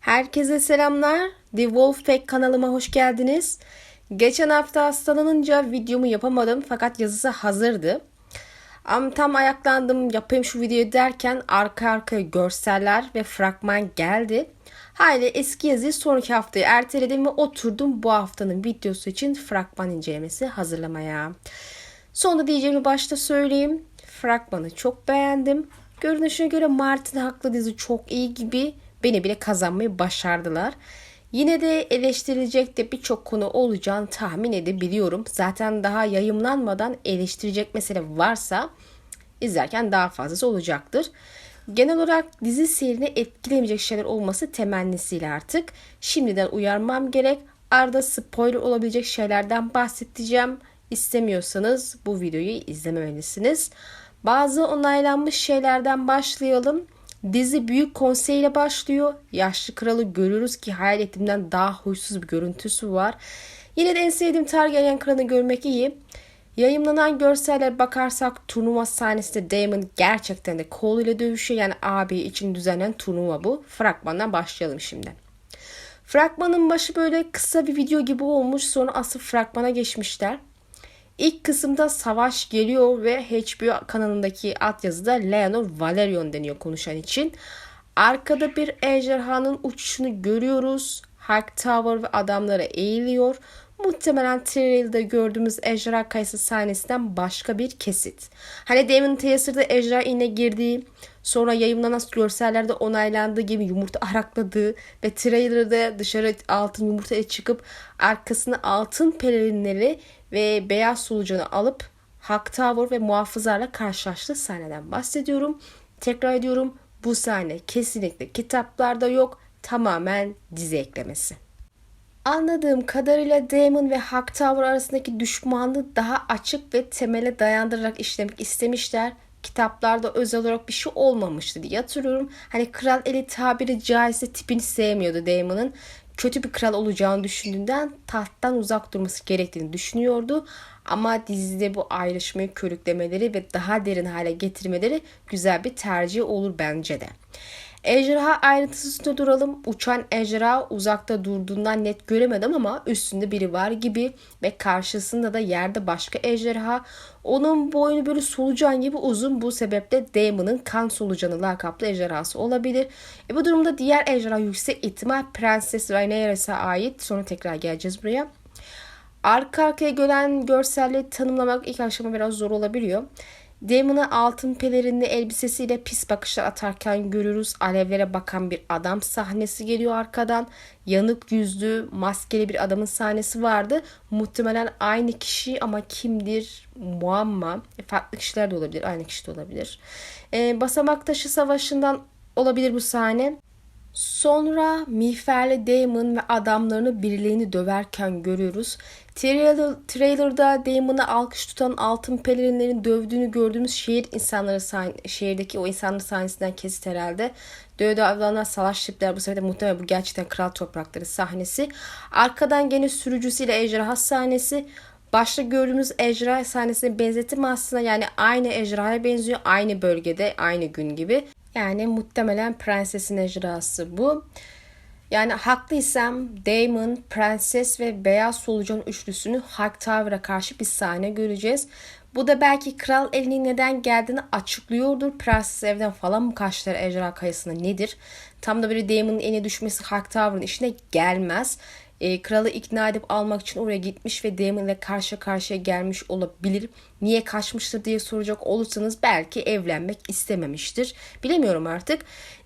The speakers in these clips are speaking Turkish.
Herkese selamlar. The Wolf Pack kanalıma hoş geldiniz. Geçen hafta hastalanınca videomu yapamadım fakat yazısı hazırdı. Ama tam ayaklandım yapayım şu videoyu derken arka arkaya görseller ve fragman geldi. Hayli eski yazıyı sonraki haftaya erteledim ve oturdum bu haftanın videosu için fragman incelemesi hazırlamaya. Sonra diyeceğimi başta söyleyeyim. Fragmanı çok beğendim. Görünüşüne göre Martin haklı dizi çok iyi gibi beni bile kazanmayı başardılar. Yine de eleştirilecek de birçok konu olacağını tahmin edebiliyorum. Zaten daha yayımlanmadan eleştirecek mesele varsa izlerken daha fazlası olacaktır. Genel olarak dizi seyrini etkilemeyecek şeyler olması temennisiyle artık. Şimdiden uyarmam gerek. Arada spoiler olabilecek şeylerden bahsedeceğim. İstemiyorsanız bu videoyu izlememelisiniz. Bazı onaylanmış şeylerden başlayalım. Dizi büyük konseyle başlıyor. Yaşlı kralı görürüz ki hayal ettiğimden daha huysuz bir görüntüsü var. Yine de en sevdiğim Targaryen kralını görmek iyi. Yayınlanan görsellere bakarsak turnuva sahnesinde Damon gerçekten de ile dövüşüyor. Yani abi için düzenlenen turnuva bu. Fragmandan başlayalım şimdi. Fragmanın başı böyle kısa bir video gibi olmuş. Sonra asıl fragmana geçmişler. İlk kısımda savaş geliyor ve HBO kanalındaki altyazıda Leonor Valerion deniyor konuşan için. Arkada bir ejderhanın uçuşunu görüyoruz. High Tower ve adamlara eğiliyor. Muhtemelen trailer'da gördüğümüz ejderha kayısı sahnesinden başka bir kesit. Hani Damon Teaser'da ejderha inine girdiği, sonra yayınlanan görsellerde onaylandığı gibi yumurta arakladığı ve trailer'da dışarı altın yumurtaya çıkıp arkasına altın pelerinleri ve beyaz solucanı alıp Hak Tower ve muhafızlarla karşılaştığı sahneden bahsediyorum. Tekrar ediyorum bu sahne kesinlikle kitaplarda yok tamamen dizi eklemesi. Anladığım kadarıyla Damon ve Hak Tower arasındaki düşmanlığı daha açık ve temele dayandırarak işlemek istemişler. Kitaplarda özel olarak bir şey olmamıştı diye hatırlıyorum. Hani kral eli tabiri caizse tipini sevmiyordu Damon'ın. Kötü bir kral olacağını düşündüğünden tahttan uzak durması gerektiğini düşünüyordu. Ama dizide bu ayrışmayı körüklemeleri ve daha derin hale getirmeleri güzel bir tercih olur bence de. Ejderha ayrıntısı üstünde duralım. Uçan ejderha uzakta durduğundan net göremedim ama üstünde biri var gibi ve karşısında da yerde başka ejderha. Onun boynu böyle solucan gibi uzun bu sebeple Damon'ın kan solucanı lakaplı ejderhası olabilir. E bu durumda diğer ejderha yüksek ihtimal Prenses Rhaenyra'a ait. Sonra tekrar geleceğiz buraya. Arka arkaya gelen görselleri tanımlamak ilk aşama biraz zor olabiliyor. Damon'ı altın pelerinli elbisesiyle pis bakışlar atarken görürüz. Alevlere bakan bir adam sahnesi geliyor arkadan. Yanık yüzlü, maskeli bir adamın sahnesi vardı. Muhtemelen aynı kişi ama kimdir muamma. E, farklı kişiler de olabilir, aynı kişi de olabilir. E, Basamak Taşı Savaşı'ndan olabilir bu sahne. Sonra Miğferli Damon ve adamlarını birilerini döverken görüyoruz. Trailer, trailer'da Damon'ı alkış tutan altın pelerinlerin dövdüğünü gördüğümüz şehir insanları şehirdeki o insanların sahnesinden kesit herhalde. Dövdü avlanan salaş tipler bu sefer de muhtemelen bu gerçekten kral toprakları sahnesi. Arkadan gene sürücüsüyle ejderha sahnesi. Başta gördüğümüz ejderha sahnesine benzetim aslında yani aynı ejderhaya benziyor. Aynı bölgede, aynı gün gibi. Yani muhtemelen prensesin ejderhası bu. Yani haklıysam Damon, Prenses ve Beyaz Solucan üçlüsünü High Tower'a karşı bir sahne göreceğiz. Bu da belki kral elinin neden geldiğini açıklıyordur. Prenses evden falan mı kaçtılar ejderha kayasına nedir? Tam da böyle Damon'ın eline düşmesi High Tower'ın işine gelmez e, kralı ikna edip almak için oraya gitmiş ve Damon ile karşı karşıya gelmiş olabilir. Niye kaçmıştır diye soracak olursanız belki evlenmek istememiştir. Bilemiyorum artık.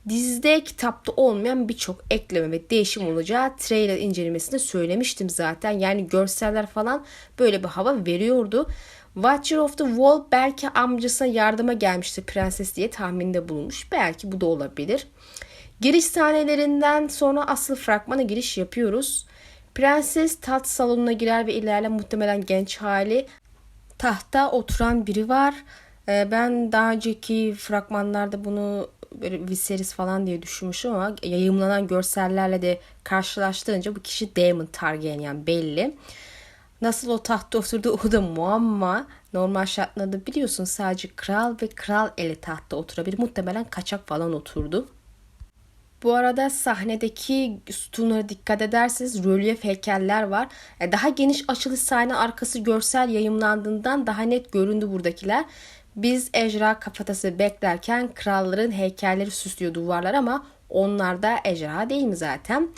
Dizide kitapta olmayan birçok ekleme ve değişim olacağı trailer incelemesinde söylemiştim zaten. Yani görseller falan böyle bir hava veriyordu. Watcher of the Wall belki amcasına yardıma gelmişti prenses diye tahminde bulunmuş. Belki bu da olabilir. Giriş sahnelerinden sonra asıl fragmana giriş yapıyoruz. Prenses tat salonuna girer ve ilerle muhtemelen genç hali. Tahta oturan biri var. Ee, ben daha önceki fragmanlarda bunu böyle Viserys falan diye düşünmüşüm ama yayımlanan görsellerle de karşılaştırınca bu kişi Daemon Targaryen belli. Nasıl o tahta oturdu o da muamma. Normal şartlarda biliyorsun sadece kral ve kral eli tahta oturabilir. Muhtemelen kaçak falan oturdu. Bu arada sahnedeki sütunlara dikkat ederseniz rölyef heykeller var. E, daha geniş açılı sahne arkası görsel yayımlandığından daha net göründü buradakiler. Biz ejra kafatası beklerken kralların heykelleri süslüyor duvarlar ama onlar da ejra değil mi zaten?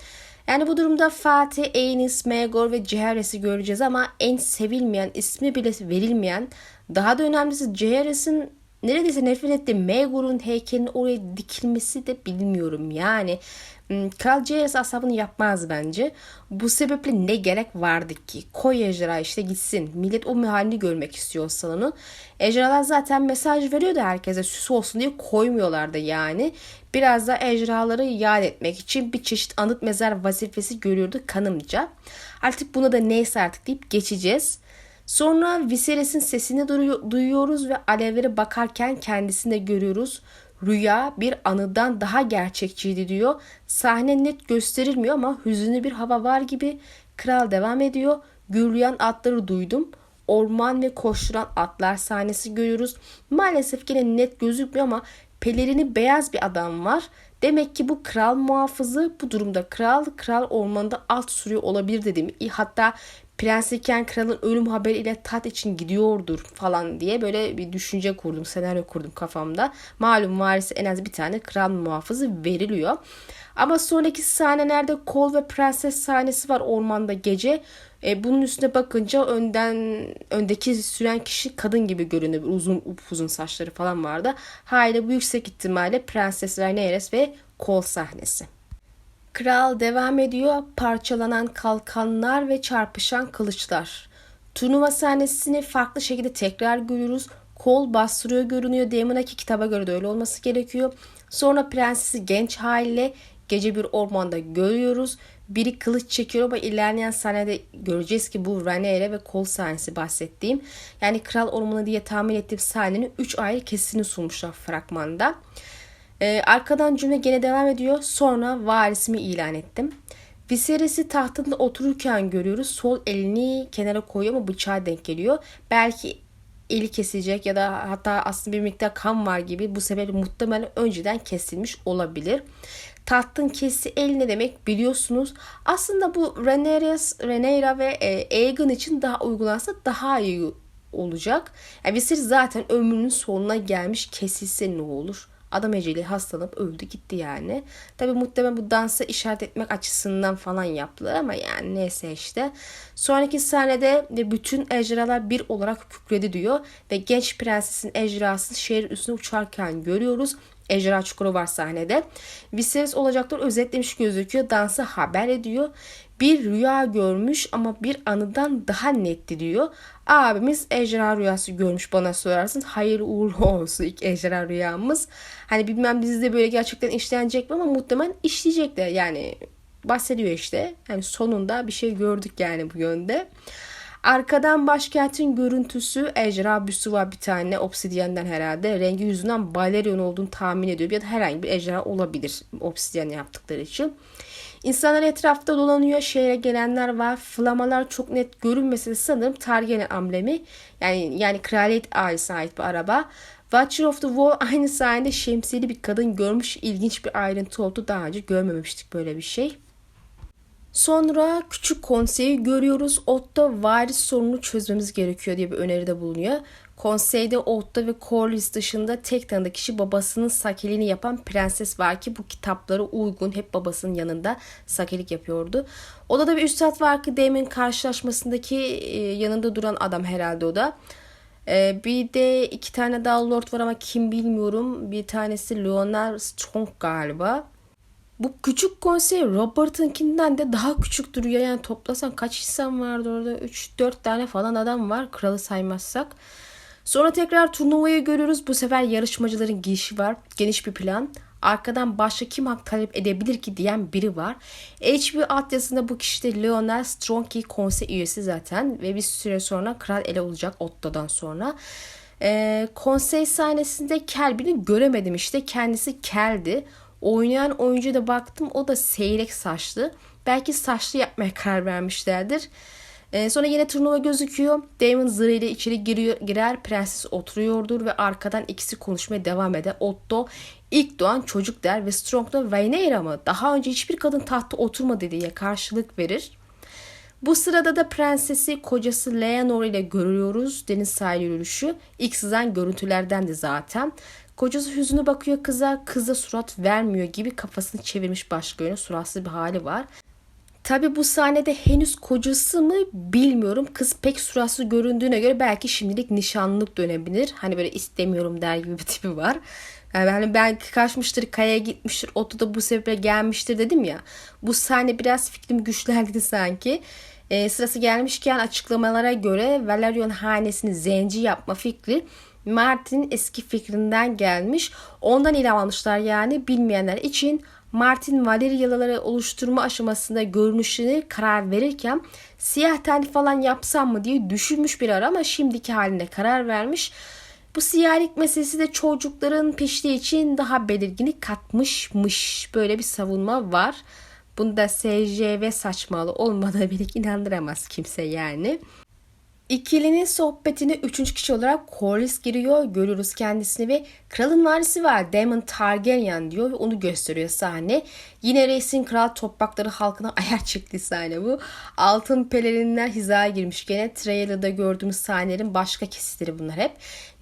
Yani bu durumda Fatih, Enis, Megor ve Ciheres'i göreceğiz ama en sevilmeyen, ismi bile verilmeyen, daha da önemlisi Ciheres'in neredeyse nefret ettiğim Megor'un heykelinin oraya dikilmesi de bilmiyorum. Yani Kral Ciheres asabını yapmaz bence. Bu sebeple ne gerek vardı ki? Koy ejderha işte gitsin. Millet o halini görmek istiyor salonu. Ejderhalar zaten mesaj veriyordu herkese süs olsun diye koymuyorlardı yani. Biraz da ejderhaları yad etmek için bir çeşit anıt mezar vazifesi görüyordu kanımca. Artık buna da neyse artık deyip geçeceğiz. Sonra Viserys'in sesini duyuyoruz ve alevlere bakarken kendisini de görüyoruz. Rüya bir anıdan daha gerçekçiydi diyor. Sahne net gösterilmiyor ama hüzünlü bir hava var gibi. Kral devam ediyor. Gürleyen atları duydum. Orman ve koşturan atlar sahnesi görüyoruz. Maalesef yine net gözükmüyor ama pelerini beyaz bir adam var. Demek ki bu kral muhafızı bu durumda kral kral ormanda alt sürüyor olabilir dedim. Hatta Prens iken kralın ölüm haberiyle tat için gidiyordur falan diye böyle bir düşünce kurdum, senaryo kurdum kafamda. Malum varisi en az bir tane kral muhafızı veriliyor. Ama sonraki sahnelerde kol ve prenses sahnesi var ormanda gece. E, bunun üstüne bakınca önden öndeki süren kişi kadın gibi görünüyor. Uzun uzun saçları falan vardı. Hayli bu yüksek ihtimalle Prenses Rhaenyra ve kol sahnesi. Kral devam ediyor. Parçalanan kalkanlar ve çarpışan kılıçlar. Turnuva sahnesini farklı şekilde tekrar görüyoruz. Kol bastırıyor görünüyor. Damon'daki kitaba göre de öyle olması gerekiyor. Sonra prensesi genç haliyle gece bir ormanda görüyoruz. Biri kılıç çekiyor ama ilerleyen sahnede göreceğiz ki bu Rhaenyra ve kol sahnesi bahsettiğim. Yani kral ormanı diye tahmin ettiğim sahnenin 3 ayrı kesini sunmuşlar fragmanda. Ee, arkadan cümle gene devam ediyor. Sonra varisimi ilan ettim. Viserys'i tahtında otururken görüyoruz. Sol elini kenara koyuyor ama bıçağa denk geliyor. Belki eli kesilecek ya da hatta aslında bir miktar kan var gibi bu sebeple muhtemelen önceden kesilmiş olabilir. Tahtın kesi el ne demek biliyorsunuz. Aslında bu Rhaenyra ve e, Aegon için daha uygulansa daha iyi olacak. Yani Viserys zaten ömrünün sonuna gelmiş kesilse ne olur? Adam eceli hastalanıp öldü gitti yani. Tabi muhtemelen bu dansı işaret etmek açısından falan yaptılar ama yani neyse işte. Sonraki sahnede de bütün ejderhalar bir olarak kükredi diyor ve genç prensesin ejderhası şehir üstüne uçarken görüyoruz. Ejderha çukuru var sahnede. Viserys olacaklar özetlemiş gözüküyor. Dansı haber ediyor bir rüya görmüş ama bir anıdan daha netti diyor. Abimiz ejderha rüyası görmüş bana sorarsınız. Hayırlı uğurlu olsun ilk ejderha rüyamız. Hani bilmem dizide böyle gerçekten işlenecek mi ama muhtemelen işleyecekler. Yani bahsediyor işte. Yani sonunda bir şey gördük yani bu yönde. Arkadan başkentin görüntüsü ejderha büsü var bir tane obsidiyenden herhalde. Rengi yüzünden Balerion olduğunu tahmin ediyor. Ya da herhangi bir ejderha olabilir obsidiyen yaptıkları için. İnsanlar etrafta dolanıyor. Şehre gelenler var. Flamalar çok net görünmese de sanırım Targaryen amblemi. Yani yani kraliyet ailesine ait bir araba. Watcher of the Wall aynı sayede şemsiyeli bir kadın görmüş ilginç bir ayrıntı oldu. Daha önce görmemiştik böyle bir şey. Sonra küçük konseyi görüyoruz. Otto varis sorununu çözmemiz gerekiyor diye bir öneride bulunuyor. Konseyde Otto ve Corlys dışında tek tanıdığı kişi babasının sakiliğini yapan prenses var ki bu kitaplara uygun hep babasının yanında sakilik yapıyordu. Odada bir üstad var ki Daemon karşılaşmasındaki e, yanında duran adam herhalde o da. E, bir de iki tane daha lord var ama kim bilmiyorum. Bir tanesi Leonard Strong galiba. Bu küçük konsey Robert'ınkinden de daha küçük duruyor. Yani toplasan kaç insan vardı orada? 3-4 tane falan adam var. Kralı saymazsak. Sonra tekrar turnuvayı görüyoruz. Bu sefer yarışmacıların girişi var. Geniş bir plan. Arkadan başka kim hak talep edebilir ki diyen biri var. HBO altyazısında bu kişi de Leonel Strongki konsey üyesi zaten. Ve bir süre sonra kral ele olacak Otto'dan sonra. Ee, konsey sahnesinde Kelby'ni göremedim işte. Kendisi Kel'di. Oynayan oyuncu da baktım o da seyrek saçlı. Belki saçlı yapmaya karar vermişlerdir. Ee, sonra yine turnuva gözüküyor. Damon zırhıyla içeri giriyor, girer. Prenses oturuyordur ve arkadan ikisi konuşmaya devam eder. Otto ilk doğan çocuk der ve Strong da Rhaenyra mı? Daha önce hiçbir kadın tahta oturmadı diye karşılık verir. Bu sırada da prensesi kocası Leonor ile görüyoruz. Deniz sahili yürüyüşü. İlk sızan görüntülerden de zaten. Kocası hüzünlü bakıyor kıza. Kıza surat vermiyor gibi kafasını çevirmiş başka yöne. Suratsız bir hali var. Tabi bu sahnede henüz kocası mı bilmiyorum. Kız pek suratsız göründüğüne göre belki şimdilik nişanlılık dönebilir. Hani böyle istemiyorum der gibi bir tipi var. Yani hani belki kaçmıştır, kayaya gitmiştir, otu da bu sebeple gelmiştir dedim ya. Bu sahne biraz fikrim güçlendi sanki. E, sırası gelmişken açıklamalara göre Valerion hanesini zenci yapma fikri Martin'in eski fikrinden gelmiş. Ondan ilham almışlar yani bilmeyenler için Martin Valeryaları oluşturma aşamasında görünüşünü karar verirken siyah tenli falan yapsam mı diye düşünmüş bir ara ama şimdiki haline karar vermiş. Bu siyahilik meselesi de çocukların piştiği için daha belirginlik katmışmış. Böyle bir savunma var. Bunda SCV saçmalı olmadığı bile inandıramaz kimse yani. İkilinin sohbetine üçüncü kişi olarak Corlys giriyor. Görüyoruz kendisini ve kralın varisi var. Daemon Targaryen diyor ve onu gösteriyor sahne. Yine reisin kral toprakları halkına ayar çektiği sahne bu. Altın pelerinler hizaya girmiş. Gene trailer'da gördüğümüz sahnelerin başka kesitleri bunlar hep.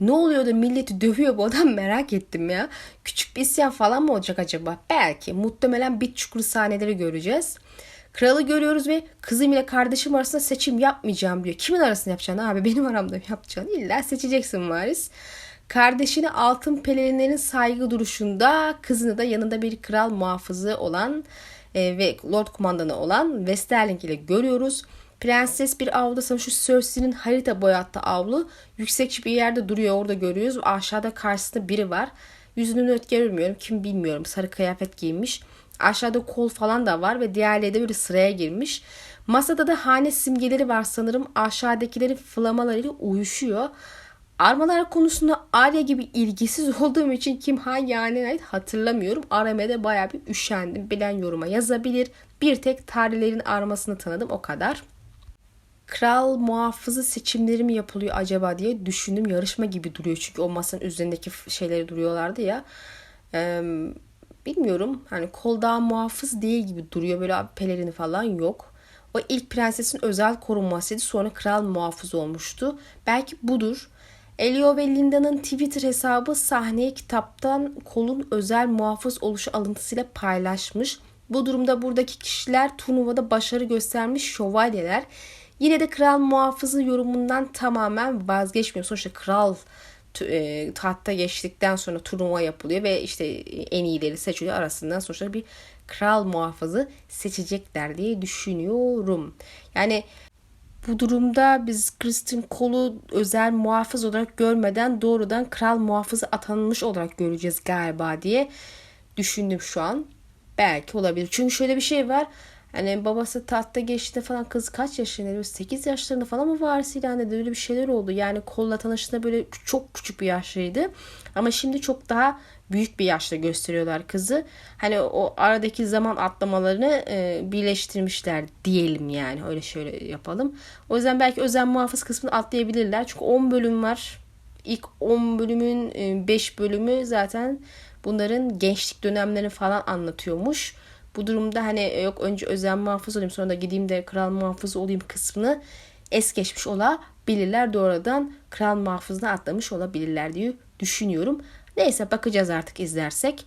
Ne oluyor da milleti dövüyor bu adam merak ettim ya. Küçük bir isyan falan mı olacak acaba? Belki. Muhtemelen bit çukuru sahneleri göreceğiz. Kralı görüyoruz ve kızım ile kardeşim arasında seçim yapmayacağım diyor. Kimin arasında yapacaksın abi? Benim aramda yapacaksın. İlla seçeceksin varis. Kardeşini altın pelerinlerin saygı duruşunda, kızını da yanında bir kral muhafızı olan e, ve lord kumandanı olan Westerling ile görüyoruz. Prenses bir avluda şu Cersei'nin harita boyattığı avlu yüksek bir yerde duruyor orada görüyoruz. Aşağıda karşısında biri var. Yüzünü net görmüyorum. Kim bilmiyorum. Sarı kıyafet giymiş. Aşağıda kol falan da var ve diğerleri de böyle sıraya girmiş. Masada da hane simgeleri var sanırım. Aşağıdakilerin flamalarıyla uyuşuyor. Armalar konusunda Arya gibi ilgisiz olduğum için kim hangi haneye ait hatırlamıyorum. Aramede baya bir üşendim. Bilen yoruma yazabilir. Bir tek tarihlerin armasını tanıdım o kadar. Kral muhafızı seçimleri mi yapılıyor acaba diye düşündüm. Yarışma gibi duruyor çünkü o masanın üzerindeki şeyleri duruyorlardı ya. Ee, bilmiyorum hani kolda muhafız değil gibi duruyor böyle pelerini falan yok. O ilk prensesin özel korunmasıydı sonra kral muhafız olmuştu. Belki budur. Elio ve Linda'nın Twitter hesabı sahneyi kitaptan kolun özel muhafız oluşu alıntısıyla paylaşmış. Bu durumda buradaki kişiler turnuvada başarı göstermiş şövalyeler. Yine de kral muhafızı yorumundan tamamen vazgeçmiyor. Sonuçta kral e, tahta geçtikten sonra turnuva yapılıyor ve işte en iyileri seçiliyor arasından sonuçta bir kral muhafızı seçecekler diye düşünüyorum. Yani bu durumda biz Kristin Cole'u özel muhafız olarak görmeden doğrudan kral muhafızı atanmış olarak göreceğiz galiba diye düşündüm şu an. Belki olabilir. Çünkü şöyle bir şey var. Hani babası tahta geçti falan kız kaç yaşında? 8 yaşlarında falan mı varis ilan edildi? Öyle bir şeyler oldu. Yani kolla tanıştığında böyle çok küçük bir yaşlıydı. Ama şimdi çok daha büyük bir yaşta gösteriyorlar kızı. Hani o aradaki zaman atlamalarını e, birleştirmişler diyelim yani. Öyle şöyle yapalım. O yüzden belki özel muhafız kısmını atlayabilirler. Çünkü 10 bölüm var. İlk 10 bölümün 5 e, bölümü zaten bunların gençlik dönemlerini falan anlatıyormuş. Bu durumda hani e, yok önce özel muhafız olayım sonra da gideyim de kral muhafızı olayım kısmını es geçmiş olabilirler. Doğrudan kral muhafızına atlamış olabilirler diye düşünüyorum. Neyse bakacağız artık izlersek.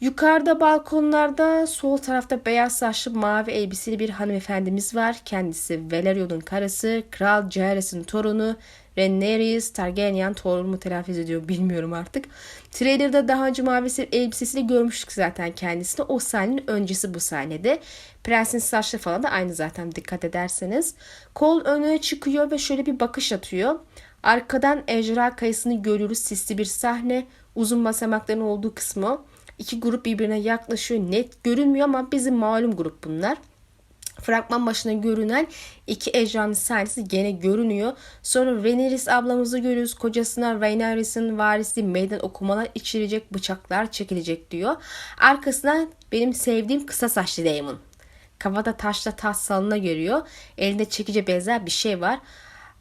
Yukarıda balkonlarda sol tarafta beyaz saçlı mavi elbiseli bir hanımefendimiz var. Kendisi Valerion'un karısı, Kral Jaehaerys'in torunu Rhaenyra Targaryen torunu mu telaffuz ediyor bilmiyorum artık. Trailer'da daha önce mavi elbisesiyle görmüştük zaten kendisini. O sahnenin öncesi bu sahnede. Prensin saçları falan da aynı zaten dikkat ederseniz. Kol öne çıkıyor ve şöyle bir bakış atıyor. Arkadan ejderha kayısını görüyoruz. Sisli bir sahne. Uzun basamakların olduğu kısmı. İki grup birbirine yaklaşıyor. Net görünmüyor ama bizim malum grup bunlar. Fragman başına görünen iki ejderhanın sahnesi gene görünüyor. Sonra Rhaenyra ablamızı görüyoruz. Kocasına Rhaenyra'sın varisi meydan okumalar içirecek, bıçaklar çekilecek diyor. Arkasından benim sevdiğim kısa saçlı Daemon. kafada taşla taş salına görüyor. Elinde çekice benzer bir şey var.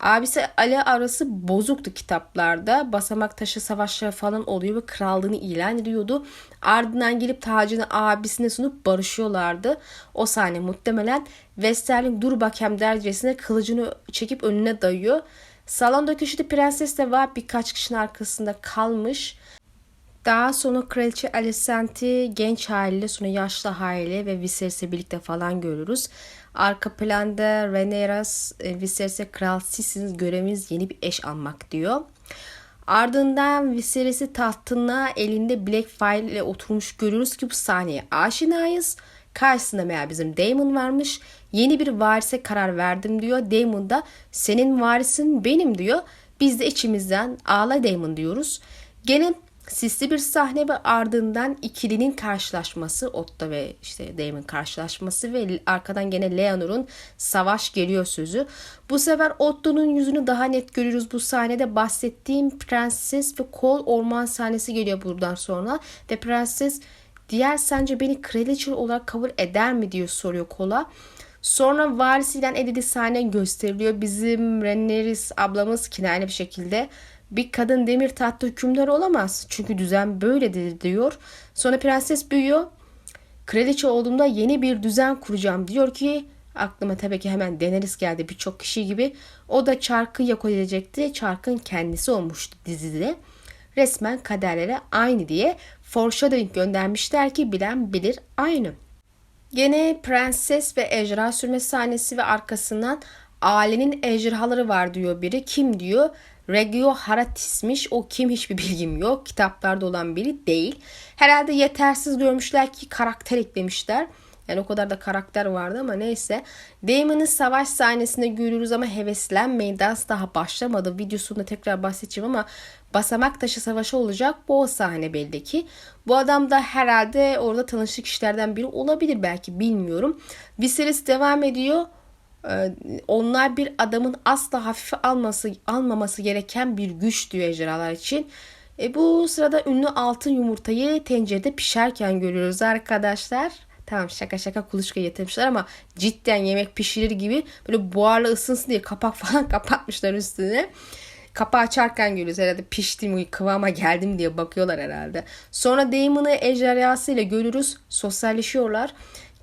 Abisi Ali arası bozuktu kitaplarda. Basamak taşı savaşları falan oluyor ve krallığını ilan ediyordu. Ardından gelip tacını abisine sunup barışıyorlardı. O sahne muhtemelen Westerling dur bakayım dercesine kılıcını çekip önüne dayıyor. Salonda köşede prenses de var birkaç kişinin arkasında kalmış. Daha sonra Kraliçe Alicent'i genç haliyle sonra yaşlı haliyle ve Viserys'le birlikte falan görürüz. Arka planda Rhaenyras e, Viserys'e kral sizsiniz göreviniz yeni bir eş almak diyor. Ardından Viserys'i tahtına elinde Blackfire ile oturmuş görürüz ki bu sahneye aşinayız. Karşısında meğer bizim Daemon varmış. Yeni bir varise karar verdim diyor. Daemon da senin varisin benim diyor. Biz de içimizden ağla Daemon diyoruz. Gene Sisli bir sahne ve ardından ikilinin karşılaşması Otto ve işte Damon karşılaşması ve arkadan gene Leonor'un savaş geliyor sözü. Bu sefer Otto'nun yüzünü daha net görüyoruz bu sahnede bahsettiğim prenses ve kol orman sahnesi geliyor buradan sonra ve prenses diğer sence beni kraliçe olarak kabul eder mi diyor soruyor kola. Sonra varisiyle Edith'i sahne gösteriliyor. Bizim Rhaenyra ablamız kinayeli bir şekilde bir kadın demir tahtta hükümdar olamaz. Çünkü düzen böyledir diyor. Sonra prenses büyüyor. Kraliçe olduğumda yeni bir düzen kuracağım diyor ki aklıma tabii ki hemen Daenerys geldi birçok kişi gibi. O da çarkı yok edecekti. Çarkın kendisi olmuştu dizide. Resmen kaderlere aynı diye foreshadowing göndermişler ki bilen bilir aynı. Gene prenses ve ejderha sürme sahnesi ve arkasından ailenin ejderhaları var diyor biri. Kim diyor? Regio Haratis'miş. O kim hiçbir bilgim yok. Kitaplarda olan biri değil. Herhalde yetersiz görmüşler ki karakter eklemişler. Yani o kadar da karakter vardı ama neyse. Damon'ın savaş sahnesinde görüyoruz ama heveslenmeyin. Dans daha başlamadı. Videosunda tekrar bahsedeceğim ama basamak taşı savaşı olacak. Bu o sahne belli ki. Bu adam da herhalde orada tanışık kişilerden biri olabilir belki bilmiyorum. Viserys devam ediyor. Ee, onlar bir adamın asla hafife alması almaması gereken bir güç diyor ejderhalar için. E, bu sırada ünlü altın yumurtayı tencerede pişerken görüyoruz arkadaşlar. Tamam şaka şaka kuluçka getirmişler ama cidden yemek pişirir gibi böyle buharla ısınsın diye kapak falan kapatmışlar üstüne. Kapağı açarken görüyoruz herhalde piştim kıvama geldim diye bakıyorlar herhalde. Sonra Damon'ı ejderhasıyla görürüz sosyalleşiyorlar.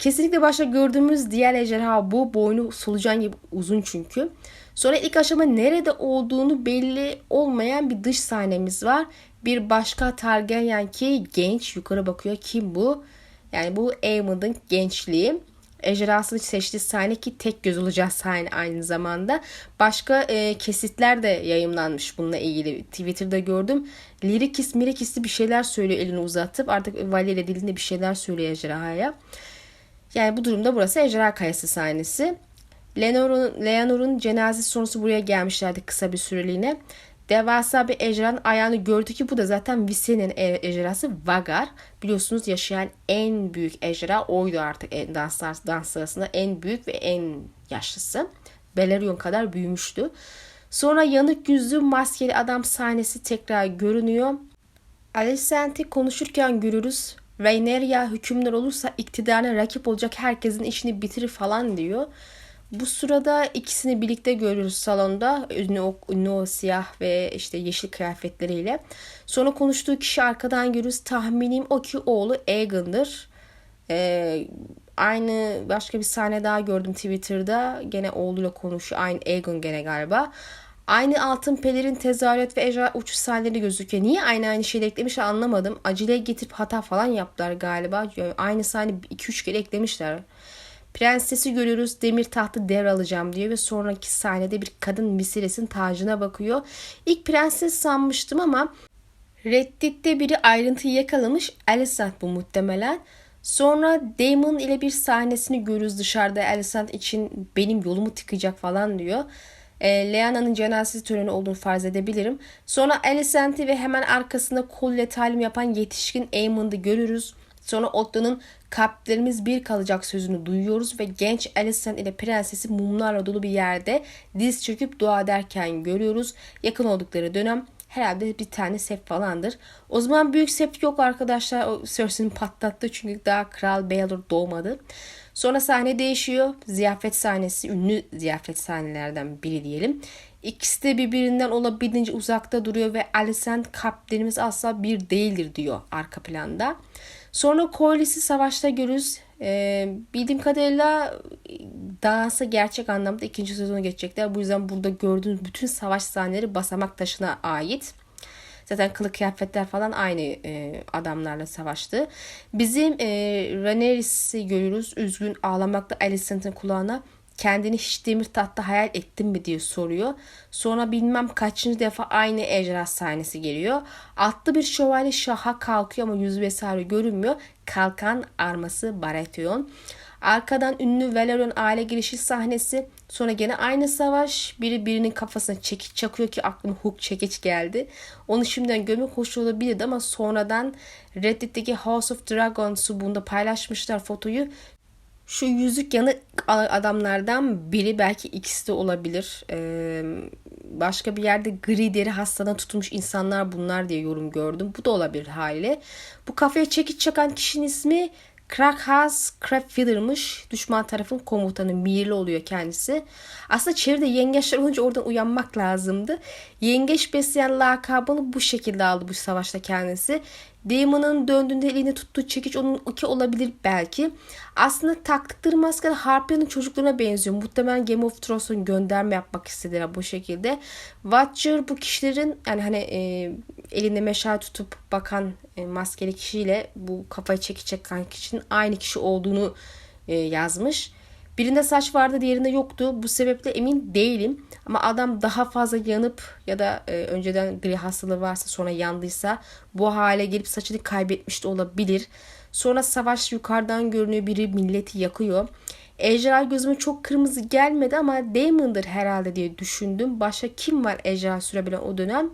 Kesinlikle başta gördüğümüz diğer ejderha bu. Boynu solucan gibi uzun çünkü. Sonra ilk aşama nerede olduğunu belli olmayan bir dış sahnemiz var. Bir başka Targaryen ki genç yukarı bakıyor. Kim bu? Yani bu Aemond'un gençliği. Ejderhasını seçtiği sahne ki tek göz olacağı sahne aynı zamanda. Başka e, kesitler de yayınlanmış bununla ilgili. Twitter'da gördüm. Lirikis mirikisli bir şeyler söylüyor elini uzatıp. Artık Valeria dilinde bir şeyler söylüyor ejderhaya. Yani bu durumda burası Ejderha Kayası sahnesi. Leonor'un Leonor'un cenazesi sonrası buraya gelmişlerdi kısa bir süreliğine. Devasa bir ejderhanın ayağını gördü ki bu da zaten Viserys'in e, ejderhası Vagar. Biliyorsunuz yaşayan en büyük ejderha oydu artık danslar, dans sırasında en büyük ve en yaşlısı. Belerion kadar büyümüştü. Sonra yanık yüzlü maskeli adam sahnesi tekrar görünüyor. Alicent'i konuşurken görürüz. Rhaenyra hükümdar olursa iktidarına rakip olacak herkesin işini bitirir falan diyor. Bu sırada ikisini birlikte görüyoruz salonda. Ünlü o, ünlü o siyah ve işte yeşil kıyafetleriyle. Sonra konuştuğu kişi arkadan görürüz. Tahminim o ki oğlu Aegon'dır. Ee, aynı başka bir sahne daha gördüm Twitter'da. Gene oğluyla konuşuyor. Aynı Aegon gene galiba. Aynı altın pelerin tezahürat ve ejra uçuş sahneleri gözüküyor. Niye aynı aynı şeyi eklemiş anlamadım. Acele getirip hata falan yaptılar galiba. Yani aynı sahne 2-3 kere eklemişler. Prensesi görüyoruz demir tahtı devralacağım diyor ve sonraki sahnede bir kadın Misires'in tacına bakıyor. İlk prenses sanmıştım ama Reddit'te biri ayrıntıyı yakalamış. Alicent bu muhtemelen. Sonra Damon ile bir sahnesini görürüz dışarıda Alicent için benim yolumu tıkayacak falan diyor e, Leana'nın cenazesi töreni olduğunu farz edebilirim. Sonra Alicent'i ve hemen arkasında kol ile talim yapan yetişkin Aemond'ı görürüz. Sonra Otto'nun kalplerimiz bir kalacak sözünü duyuyoruz ve genç Alicent ile prensesi mumlarla dolu bir yerde diz çöküp dua ederken görüyoruz. Yakın oldukları dönem herhalde bir tane sep falandır. O zaman büyük sep yok arkadaşlar. O Cersei'nin patlattı çünkü daha Kral Baelor doğmadı. Sonra sahne değişiyor. Ziyafet sahnesi, ünlü ziyafet sahnelerden biri diyelim. İkisi de birbirinden olabildiğince uzakta duruyor ve Alicent kaptanımız asla bir değildir diyor arka planda. Sonra Corliss'i savaşta görürüz. Ee, bildiğim kadarıyla dansa gerçek anlamda ikinci sezonu geçecekler. Bu yüzden burada gördüğünüz bütün savaş sahneleri basamak taşına ait. Zaten kılık kıyafetler falan aynı e, adamlarla savaştı. Bizim e, Rhaenyra'i görüyoruz. Üzgün ağlamakla Alicent'ın kulağına kendini hiç demir tahtta hayal ettin mi diye soruyor. Sonra bilmem kaçıncı defa aynı ejderha sahnesi geliyor. Atlı bir şövalye şaha kalkıyor ama yüzü vesaire görünmüyor. Kalkan arması Baratheon. Arkadan ünlü Valerion aile girişi sahnesi. Sonra gene aynı savaş. Biri birinin kafasına çekiç çakıyor ki aklıma Hook çekiç geldi. Onu şimdiden görmek hoş olabilirdi ama sonradan Reddit'teki House of Dragons'u bunda paylaşmışlar fotoyu. Şu yüzük yanık adamlardan biri belki ikisi de olabilir. Ee, başka bir yerde gri deri hastalığına tutmuş insanlar bunlar diye yorum gördüm. Bu da olabilir haliyle. Bu kafaya çekiç çakan kişinin ismi Krakhaus Crabfeather'mış. Düşman tarafın komutanı. Mirli oluyor kendisi. Aslında çevrede yengeçler olunca oradan uyanmak lazımdı. Yengeç besleyen lakabını bu şekilde aldı bu savaşta kendisi. Damon'ın döndüğünde elini tuttuğu çekiç onun ki olabilir belki. Aslında taktıkları maske Harpion'un çocuklarına benziyor. Muhtemelen Game of Thrones'un gönderme yapmak istediler bu şekilde. Watcher bu kişilerin yani hani e, elinde meşale tutup bakan e, maskeli kişiyle bu kafayı çekiç çeken kişinin aynı kişi olduğunu e, yazmış. Birinde saç vardı diğerinde yoktu. Bu sebeple emin değilim. Ama adam daha fazla yanıp ya da e, önceden gri hastalığı varsa sonra yandıysa bu hale gelip saçını kaybetmiş de olabilir. Sonra savaş yukarıdan görünüyor. Biri milleti yakıyor. Ejderha gözüme çok kırmızı gelmedi ama Damon'dır herhalde diye düşündüm. Başka kim var ejderha sürebilen o dönem?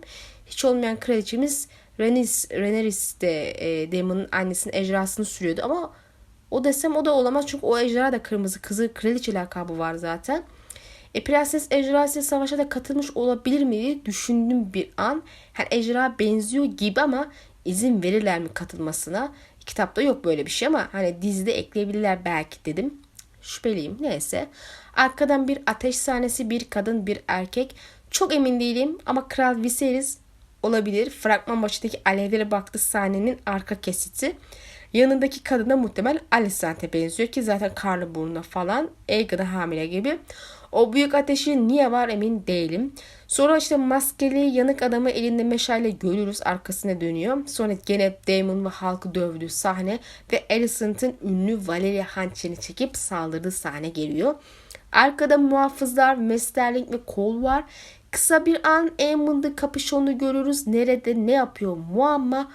Hiç olmayan kraliçemiz Rhaenys, Rhaenys de e, Damon'un annesinin ejderhasını sürüyordu ama o desem o da olamaz çünkü o ejderha da kırmızı kızı kraliçe lakabı var zaten. E Prenses Ejderha ise savaşa da katılmış olabilir mi diye düşündüm bir an. Yani ejderha benziyor gibi ama izin verirler mi katılmasına? Kitapta yok böyle bir şey ama hani dizide ekleyebilirler belki dedim. Şüpheliyim. Neyse. Arkadan bir ateş sahnesi, bir kadın, bir erkek. Çok emin değilim ama Kral Viserys olabilir. Fragman başındaki alevlere baktığı sahnenin arka kesiti. Yanındaki kadına muhtemel Alicent'e benziyor ki zaten karnı burnuna falan. Aegon'a hamile gibi. O büyük ateşi niye var emin değilim. Sonra işte maskeli yanık adamı elinde meşale görürüz arkasına dönüyor. Sonra gene Damon ve halkı dövdüğü sahne ve Alicent'ın ünlü Valeria hançerini çekip saldırdığı sahne geliyor. Arkada muhafızlar, Mesterling ve Cole var. Kısa bir an Aemond'un kapışonu görürüz. Nerede ne yapıyor muamma.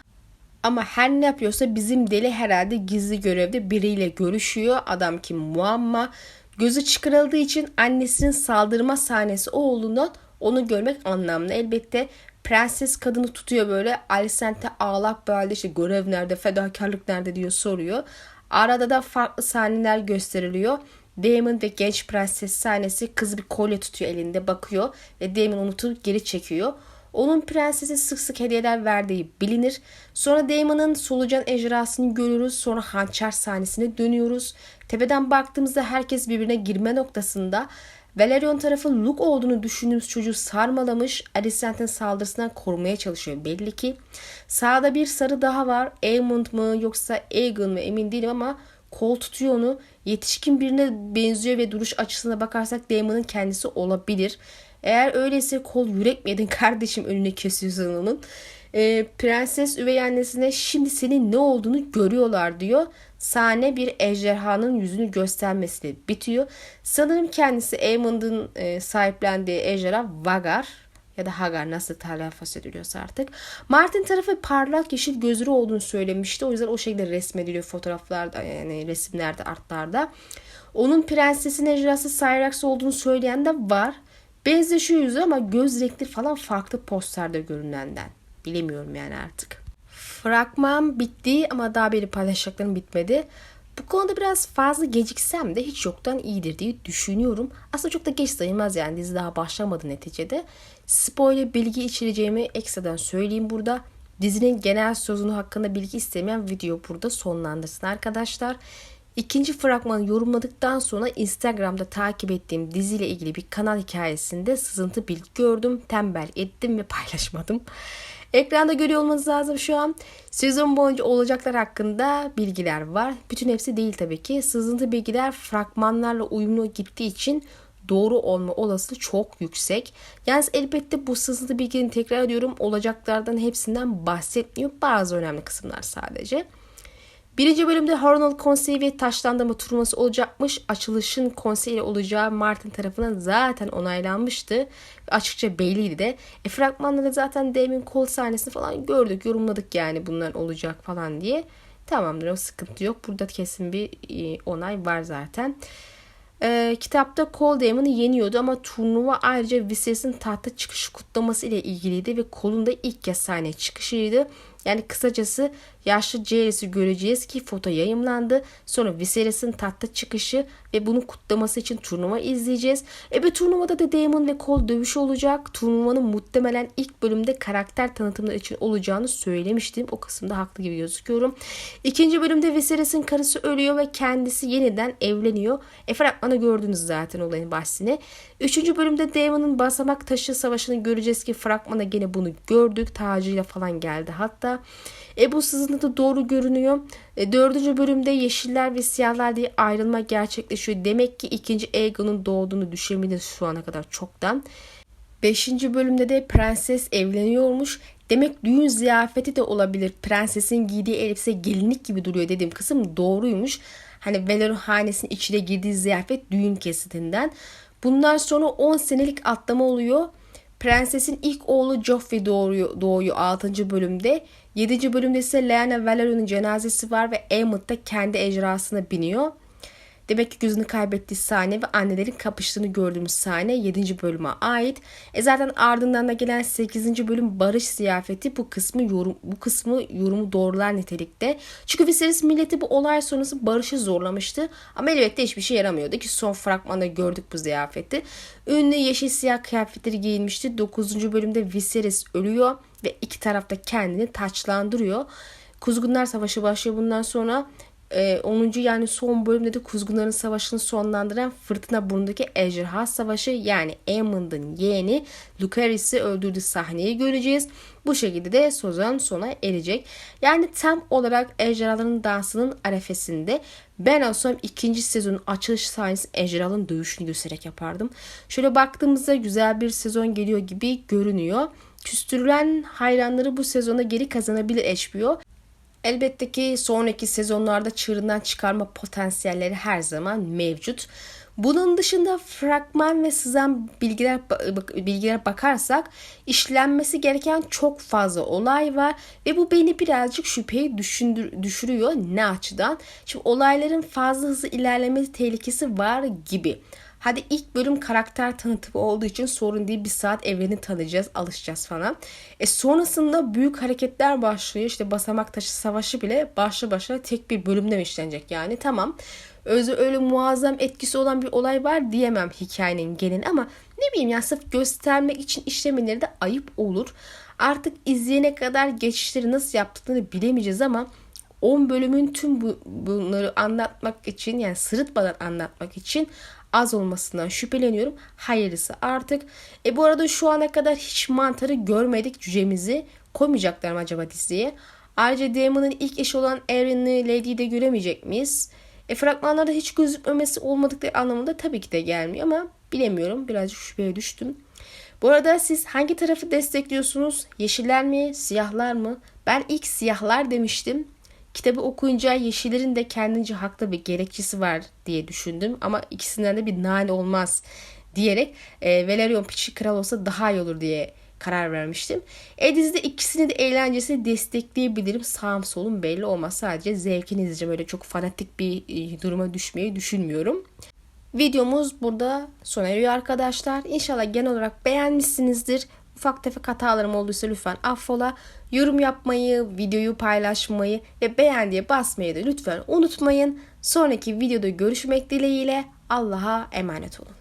Ama her ne yapıyorsa bizim deli herhalde gizli görevde biriyle görüşüyor. Adam kim muamma. Gözü çıkarıldığı için annesinin saldırma sahnesi oğlundan onu görmek anlamlı. Elbette prenses kadını tutuyor böyle. Alicent'e ağlak bir halde işte görev nerede, fedakarlık nerede diyor soruyor. Arada da farklı sahneler gösteriliyor. Damon ve genç prenses sahnesi kız bir kolye tutuyor elinde bakıyor ve Damon unutup geri çekiyor. Onun prensese sık sık hediyeler verdiği bilinir. Sonra Damon'ın solucan ejderhasını görürüz. Sonra hançer sahnesine dönüyoruz. Tepeden baktığımızda herkes birbirine girme noktasında. Valerion tarafı Luke olduğunu düşündüğümüz çocuğu sarmalamış. Alicent'in saldırısından korumaya çalışıyor belli ki. Sağda bir sarı daha var. Aemond mu yoksa Aegon mu emin değilim ama kol tutuyor onu. Yetişkin birine benziyor ve duruş açısına bakarsak Damon'ın kendisi olabilir. Eğer öyleyse kol yürek mi kardeşim önüne kesiyorsun onun. E, prenses üvey annesine şimdi senin ne olduğunu görüyorlar diyor. Sahne bir ejderhanın yüzünü göstermesiyle bitiyor. Sanırım kendisi Aemond'un e, sahiplendiği ejderha Vagar ya da Hagar nasıl telaffuz ediliyorsa artık. Martin tarafı parlak yeşil gözleri olduğunu söylemişti. O yüzden o şekilde resmediliyor fotoğraflarda yani resimlerde artlarda. Onun prensesin ejderhası Cyrax olduğunu söyleyen de var. Benzeşiyor yüzü ama göz renkleri falan farklı posterde görünenden. Bilemiyorum yani artık. Fragman bitti ama daha beri paylaşacaklarım bitmedi. Bu konuda biraz fazla geciksem de hiç yoktan iyidir diye düşünüyorum. Aslında çok da geç sayılmaz yani dizi daha başlamadı neticede. Spoiler bilgi içireceğimi ekstradan söyleyeyim burada. Dizinin genel sözünü hakkında bilgi istemeyen video burada sonlandırsın arkadaşlar. İkinci fragmanı yorumladıktan sonra Instagram'da takip ettiğim diziyle ilgili bir kanal hikayesinde sızıntı bilgi gördüm. Tembel ettim ve paylaşmadım. Ekranda görüyor olmanız lazım şu an. Sezon boyunca olacaklar hakkında bilgiler var. Bütün hepsi değil tabii ki. Sızıntı bilgiler fragmanlarla uyumlu gittiği için doğru olma olasılığı çok yüksek. Yalnız elbette bu sızıntı bilginin tekrar ediyorum olacaklardan hepsinden bahsetmiyor. Bazı önemli kısımlar sadece. Birinci bölümde Hornell konseyi ve taşlandırma turnuvası olacakmış. Açılışın konseyi olacağı Martin tarafından zaten onaylanmıştı. Ve açıkça belliydi de. E, fragmanda da zaten Damien Cole sahnesini falan gördük. Yorumladık yani bunlar olacak falan diye. Tamamdır o sıkıntı yok. Burada kesin bir e, onay var zaten. E, kitapta Cole Damon'ı yeniyordu ama turnuva ayrıca Viserys'in tahta çıkışı kutlaması ile ilgiliydi ve Cole'un da ilk kez sahneye çıkışıydı. Yani kısacası yaşlı Jairus'u göreceğiz ki foto yayımlandı. Sonra Viserys'in tahta çıkışı ve bunu kutlaması için turnuva izleyeceğiz. E bir turnuvada da Daemon ve Cole dövüş olacak. Turnuvanın muhtemelen ilk bölümde karakter tanıtımları için olacağını söylemiştim. O kısımda haklı gibi gözüküyorum. İkinci bölümde Viserys'in karısı ölüyor ve kendisi yeniden evleniyor. E fragmanı gördünüz zaten olayın bahsini. Üçüncü bölümde Daemon'un basamak taşı savaşını göreceğiz ki fragmana gene bunu gördük. Tacıyla falan geldi hatta. E bu sızıntı doğru görünüyor. E, dördüncü bölümde yeşiller ve siyahlar diye ayrılma gerçekleşiyor. Demek ki ikinci Aegon'un doğduğunu düşünebiliriz şu ana kadar çoktan. Beşinci bölümde de prenses evleniyormuş. Demek düğün ziyafeti de olabilir. Prensesin giydiği elbise gelinlik gibi duruyor dediğim kısım doğruymuş. Hani Valeron hanesinin içine girdiği ziyafet düğün kesitinden. Bundan sonra 10 senelik atlama oluyor. Prensesin ilk oğlu Joffrey doğuyor, doğuyor 6. bölümde. 7. bölümde ise Lyanna Valerion'un cenazesi var ve Aemond da kendi ejderhasına biniyor. Demek ki gözünü kaybettiği sahne ve annelerin kapıştığını gördüğümüz sahne 7. bölüme ait. E zaten ardından da gelen 8. bölüm barış ziyafeti bu kısmı yorum bu kısmı yorumu doğrular nitelikte. Çünkü Viserys milleti bu olay sonrası barışı zorlamıştı. Ama elbette hiçbir şey yaramıyordu ki son fragmanda gördük bu ziyafeti. Ünlü yeşil siyah kıyafetleri giyinmişti. 9. bölümde Viserys ölüyor ve iki tarafta kendini taçlandırıyor. Kuzgunlar Savaşı başlıyor bundan sonra 10. Ee, yani son bölümde de Kuzgunların Savaşı'nı sonlandıran Fırtına Burnu'ndaki Ejderha Savaşı yani Aemond'un yeğeni Lucerys'i öldürdüğü sahneyi göreceğiz. Bu şekilde de sezon sona erecek. Yani tam olarak Ejderhaların Dansı'nın arefesinde ben olsam ikinci sezonun açılış sahnesi Ejderhaların dövüşünü göstererek yapardım. Şöyle baktığımızda güzel bir sezon geliyor gibi görünüyor. Küstürülen hayranları bu sezona geri kazanabilir HBO. Elbette ki sonraki sezonlarda çığırından çıkarma potansiyelleri her zaman mevcut. Bunun dışında fragman ve sızan bilgiler bilgiler bakarsak işlenmesi gereken çok fazla olay var ve bu beni birazcık şüpheye düşündür, düşürüyor ne açıdan? Şimdi olayların fazla hızlı ilerlemesi tehlikesi var gibi. Hadi ilk bölüm karakter tanıtımı olduğu için sorun değil. Bir saat evreni tanıyacağız, alışacağız falan. E sonrasında büyük hareketler başlıyor. İşte basamak taşı savaşı bile başlı başına tek bir bölümde işlenecek yani? Tamam. Özü öyle muazzam etkisi olan bir olay var diyemem hikayenin geneli ama ne bileyim ya sırf göstermek için işlemeleri de ayıp olur. Artık izleyene kadar geçişleri nasıl yaptıklarını bilemeyeceğiz ama 10 bölümün tüm bu, bunları anlatmak için yani sırıtmadan anlatmak için az olmasından şüpheleniyorum. Hayırlısı artık. E bu arada şu ana kadar hiç mantarı görmedik cücemizi. Koymayacaklar mı acaba diziye? Ayrıca Damon'ın ilk eşi olan Erin'i Lady'yi de göremeyecek miyiz? E fragmanlarda hiç gözükmemesi olmadıkları anlamında tabii ki de gelmiyor ama bilemiyorum. Birazcık şüpheye düştüm. Bu arada siz hangi tarafı destekliyorsunuz? Yeşiller mi, siyahlar mı? Ben ilk siyahlar demiştim. Kitabı okuyunca Yeşiller'in de kendince haklı bir gerekçesi var diye düşündüm. Ama ikisinden de bir nane olmaz diyerek e, Valerion Piçi kral olsa daha iyi olur diye karar vermiştim. E dizide ikisini de eğlencesini destekleyebilirim. Sağım solum belli olmaz. Sadece zevkini izleyeceğim. Öyle çok fanatik bir e, duruma düşmeyi düşünmüyorum. Videomuz burada sona eriyor arkadaşlar. İnşallah genel olarak beğenmişsinizdir. Ufak tefek hatalarım olduysa lütfen affola. Yorum yapmayı, videoyu paylaşmayı ve beğen diye basmayı da lütfen unutmayın. Sonraki videoda görüşmek dileğiyle Allah'a emanet olun.